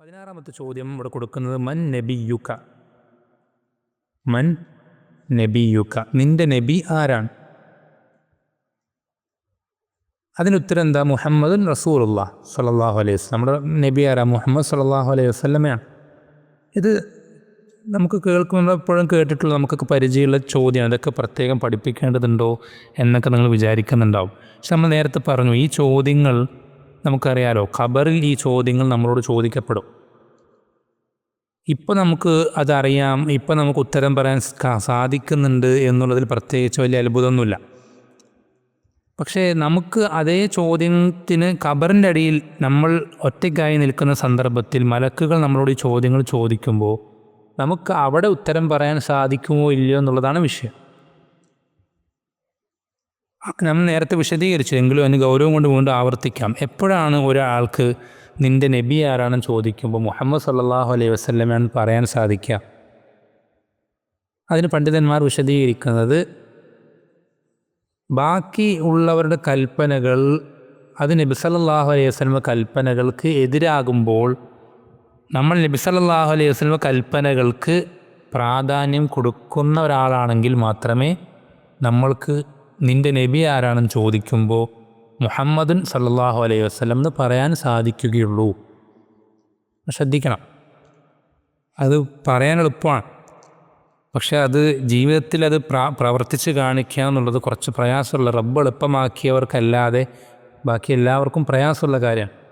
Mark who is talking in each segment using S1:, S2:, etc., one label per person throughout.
S1: പതിനാറാമത്തെ ചോദ്യം ഇവിടെ കൊടുക്കുന്നത് മൻ നബിയുക? മൻ നബിയുക. നിന്റെ നബി ആരാണ്? അതിനുത്തരം എന്താ? മുഹമ്മദുൻ റസൂറുല്ലാ സലാഹു അലൈഹി നമ്മുടെ നബി ആരാ? മുഹമ്മദ് സലാഹു അലൈഹി വസ്ലമയാണ് ഇത് നമുക്ക് കേൾക്കുമ്പോൾ എപ്പോഴും കേട്ടിട്ടുള്ള നമുക്കൊക്കെ പരിചയമുള്ള ചോദ്യം അതൊക്കെ പ്രത്യേകം പഠിപ്പിക്കേണ്ടതുണ്ടോ എന്നൊക്കെ നിങ്ങൾ വിചാരിക്കുന്നുണ്ടാവും. പക്ഷെ നമ്മൾ നേരത്തെ പറഞ്ഞു ഈ ചോദ്യങ്ങൾ നമുക്കറിയാലോ ഖബറിൽ ഈ ചോദ്യങ്ങൾ നമ്മളോട് ചോദിക്കപ്പെടും. ഇപ്പം നമുക്ക് അതറിയാം ഇപ്പം നമുക്ക് ഉത്തരം പറയാൻ സാധിക്കുന്നുണ്ട് എന്നുള്ളതിൽ പ്രത്യേകിച്ച് വലിയ അത്ഭുതമൊന്നുമില്ല. പക്ഷേ നമുക്ക് അതേ ചോദ്യത്തിന് ഖബറിന്റെ അടിയിൽ നമ്മൾ ഒറ്റയ്ക്കായി നിൽക്കുന്ന സന്ദർഭത്തിൽ മലക്കുകൾ നമ്മളോട് ഈ ചോദ്യങ്ങൾ ചോദിക്കുമ്പോൾ നമുക്ക് അവിടെ ഉത്തരം പറയാൻ സാധിക്കുമോ ഇല്ലയോ എന്നുള്ളതാണ് വിഷയം. നമ്മൾ നേരത്തെ വിശദീകരിച്ചു എങ്കിലും അതിന് ഗൗരവം കൊണ്ട് വീണ്ടും ആവർത്തിക്കാം. എപ്പോഴാണ് ഒരാൾക്ക് നിന്റെ നബി ആരാണെന്ന് ചോദിക്കുമ്പോൾ മുഹമ്മദ് സല്ലാഹു അലൈഹി വസ്ലമാണെന്ന് പറയാൻ സാധിക്കുക? അതിന് പണ്ഡിതന്മാർ വിശദീകരിക്കുന്നത് ബാക്കി ഉള്ളവരുടെ കൽപ്പനകൾ അത് നബി സല്ലാഹു അലൈഹി വസ്ലമ കൽപ്പനകൾക്ക് എതിരാകുമ്പോൾ നമ്മൾ നബി സല്ലല്ലാഹു അലൈഹി വസ്ലമ കൽപ്പനകൾക്ക് പ്രാധാന്യം കൊടുക്കുന്ന ഒരാളാണെങ്കിൽ മാത്രമേ നമ്മൾക്ക് നിന്റെ നബി ആരാണെന്ന് ചോദിക്കുമ്പോൾ മുഹമ്മദുൻ സല്ലാഹു അലൈഹി വസ്ലം എന്ന് പറയാൻ സാധിക്കുകയുള്ളൂ. ശ്രദ്ധിക്കണം. അത് പറയാൻ എളുപ്പമാണ്. പക്ഷേ അത് ജീവിതത്തിൽ അത് പ്രാ പ്രവർത്തിച്ച് കാണിക്കുക എന്നുള്ളത് കുറച്ച് പ്രയാസമുള്ള റബ്ബ് എളുപ്പമാക്കിയവർക്കല്ലാതെ ബാക്കി എല്ലാവർക്കും പ്രയാസമുള്ള കാര്യമാണ്.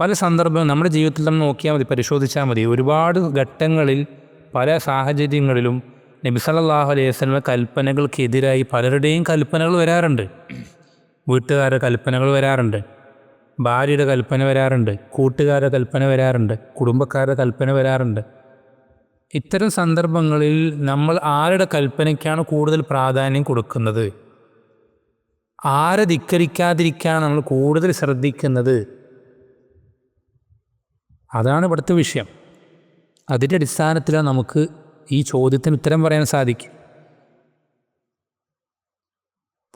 S1: പല സന്ദർഭം നമ്മുടെ ജീവിതത്തിൽ നമ്മൾ നോക്കിയാൽ മതി പരിശോധിച്ചാൽ മതി. ഒരുപാട് ഘട്ടങ്ങളിൽ പല സാഹചര്യങ്ങളിലും നബി സല്ലല്ലാഹു അലൈഹി വസല്ലമ കൽപ്പനകൾക്കെതിരായി പലരുടെയും കൽപ്പനകൾ വരാറുണ്ട്. വീട്ടുകാരുടെ കൽപ്പനകൾ വരാറുണ്ട്. ഭാര്യയുടെ കൽപ്പന വരാറുണ്ട്. കൂട്ടുകാരുടെ കൽപ്പന വരാറുണ്ട്. കുടുംബക്കാരുടെ കൽപ്പന വരാറുണ്ട്. ഇത്തരം സന്ദർഭങ്ങളിൽ നമ്മൾ ആരുടെ കൽപ്പനയ്ക്കാണ് കൂടുതൽ പ്രാധാന്യം കൊടുക്കുന്നത്? ആരെ ധിക്കരിക്കാതിരിക്കാൻ നമ്മൾ കൂടുതൽ ശ്രദ്ധിക്കുന്നത്? അതാണ് ഇവിടുത്തെ വിഷയം. അതിന്റെ അടിസ്ഥാനത്തിലാണ് നമുക്ക് ഈ ചോദ്യത്തിന് ഉത്തരം പറയാൻ സാധിക്കും.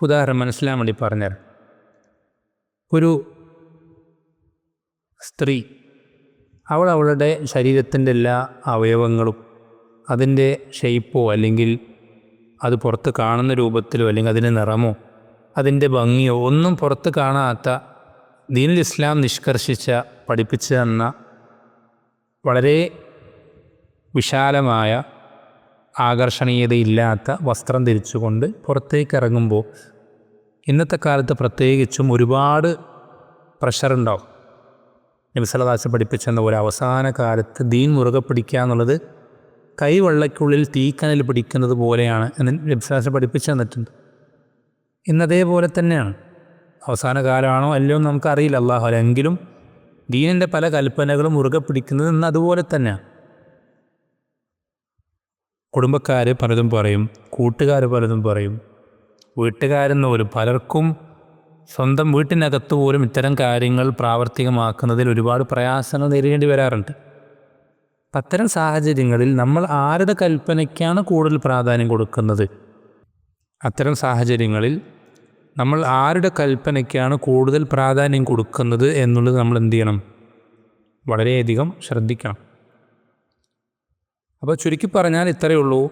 S1: ഉദാഹരണം മനസ്സിലാൻ വേണ്ടി പറഞ്ഞാൽ ഒരു സ്ത്രീ അവൾ അവളുടെ ശരീരത്തിന്റെ എല്ലാ അവയവങ്ങളും അതിന്റെ ഷെയ്പ്പോ അല്ലെങ്കിൽ അത് പുറത്ത് കാണുന്ന രൂപത്തിലോ അല്ലെങ്കിൽ അതിന്റെ നിറമോ അതിന്റെ ഭംഗിയോ ഒന്നും പുറത്ത് കാണാത്ത ദീനുൽ ഇസ്ലാം നിഷ്കർഷിച്ച പഠിപ്പിച്ചു തന്ന വളരെ വിശാലമായ ആകർഷണീയതയില്ലാത്ത വസ്ത്രം ധരിച്ചുകൊണ്ട് പുറത്തേക്ക് ഇറങ്ങുമ്പോൾ ഇന്നത്തെ കാലത്ത് പ്രത്യേകിച്ചും ഒരുപാട് പ്രഷറുണ്ടാവും. നബിസലദാസ് പഠിപ്പിച്ചെന്ന പോലെ അവസാന കാലത്ത് ദീൻ മുറുകെ പിടിക്കുക എന്നുള്ളത് കൈവെള്ളയ്ക്കുള്ളിൽ തീക്കനൽ പിടിക്കുന്നത് പോലെയാണ് എന്ന് നബിസലാസ് പഠിപ്പിച്ചു തന്നിട്ടുണ്ട്. ഇന്നതേപോലെ തന്നെയാണ്. അവസാന കാലമാണോ അല്ലയോ നമുക്കറിയില്ല. അള്ളാഹു എങ്കിലും ദീനിന്റെ പല കൽപ്പനകളും മുറുകെ പിടിക്കുന്നത് ഇന്ന് അതുപോലെ തന്നെയാണ് കുടുംബക്കാർ പലതും പറയും കൂട്ടുകാർ പലതും പറയും. വീട്ടുകാരെന്ന് പോലും പലർക്കും സ്വന്തം വീട്ടിനകത്ത് പോലും ഇത്തരം കാര്യങ്ങൾ പ്രാവർത്തികമാക്കുന്നതിൽ ഒരുപാട് പ്രയാസങ്ങൾ നേരിടേണ്ടി വരാറുണ്ട്. അത്തരം സാഹചര്യങ്ങളിൽ നമ്മൾ ആരുടെ കൽപ്പനയ്ക്കാണ് കൂടുതൽ പ്രാധാന്യം കൊടുക്കുന്നത്? അത്തരം സാഹചര്യങ്ങളിൽ നമ്മൾ ആരുടെ കൽപ്പനയ്ക്കാണ് കൂടുതൽ പ്രാധാന്യം കൊടുക്കുന്നത് എന്നുള്ളത് നമ്മൾ എന്ത് ചെയ്യണം? വളരെയധികം ശ്രദ്ധിക്കണം. അപ്പോൾ ചുരുക്കി പറഞ്ഞാൽ ഇത്രയേ ഉള്ളൂ.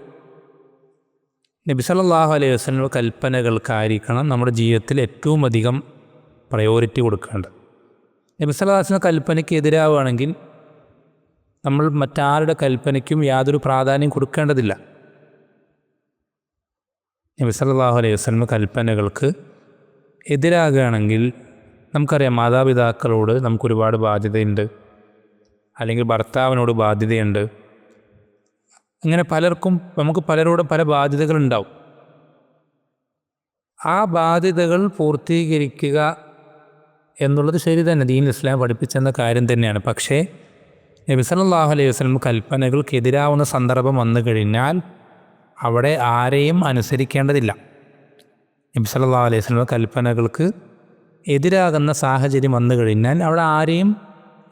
S1: നബി സല്ലല്ലാഹു അലൈഹി വസ്ലിന്റെ കൽപ്പനകൾക്കായിരിക്കണം നമ്മുടെ ജീവിതത്തിൽ ഏറ്റവും അധികം പ്രയോറിറ്റി കൊടുക്കേണ്ടത്. നബി സല്ലല്ലാഹു കൽപ്പനയ്ക്ക് എതിരാവുകയാണെങ്കിൽ നമ്മൾ മറ്റാരുടെ കൽപ്പനയ്ക്കും യാതൊരു പ്രാധാന്യം കൊടുക്കേണ്ടതില്ല. നബി സല്ലല്ലാഹു അലൈഹി വസ്ലിന്റെ കൽപ്പനകൾക്ക് എതിരാകുകയാണെങ്കിൽ നമുക്കറിയാം മാതാപിതാക്കളോട് നമുക്കൊരുപാട് ബാധ്യതയുണ്ട്. അല്ലെങ്കിൽ ഭർത്താവിനോട് ബാധ്യതയുണ്ട്. അങ്ങനെ പലർക്കും നമുക്ക് പലരോടും പല ബാധ്യതകളുണ്ടാവും. ആ ബാധ്യതകൾ പൂർത്തീകരിക്കുക എന്നുള്ളത് ശരി തന്നെ. ദീൻ ഇസ്ലാം പഠിപ്പിച്ചെന്ന കാര്യം തന്നെയാണ്. പക്ഷേ നബിസലാഹു അലൈഹി വസ്ലം കൽപ്പനകൾക്കെതിരാവുന്ന സന്ദർഭം വന്നു കഴിഞ്ഞാൽ അവിടെ ആരെയും അനുസരിക്കേണ്ടതില്ല. നബി സല്ലല്ലാഹു അലൈഹി വസല്ലം കൽപ്പനകൾക്ക് എതിരാകുന്ന സാഹചര്യം വന്നു കഴിഞ്ഞാൽ അവിടെ ആരെയും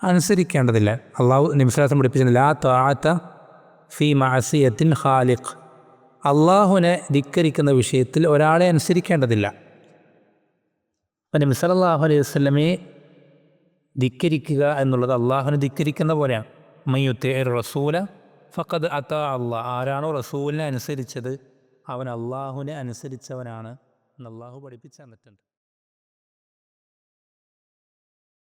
S1: അനുസരിക്കേണ്ടതില്ല. അള്ളാഹു നബി സ്വലാസം പഠിപ്പിച്ചില്ല ലാ താത്ത ഫി മാസിയത്തിൻ ഖാലിഖ്. അള്ളാഹുവിനെ ധിക്കരിക്കുന്ന വിഷയത്തിൽ ഒരാളെ അനുസരിക്കേണ്ടതില്ല. അപ്പം നബി സല്ലല്ലാഹു അലൈഹി വസല്ലമയെ ധിക്കരിക്കുക എന്നുള്ളത് അള്ളാഹുവിനെ ധിക്കരിക്കുന്ന പോലെയാണ്. മയ്യുത്തേ റസൂല ഫക്കത് അത്ത അള്ളാഹ് ആരാണോ റസൂലിനെ അനുസരിച്ചത് അവൻ അള്ളാഹുവിനെ അനുസരിച്ചവനാണ്. എന്ന് അള്ളാഹു പഠിപ്പിച്ചു തന്നിട്ടുണ്ട്.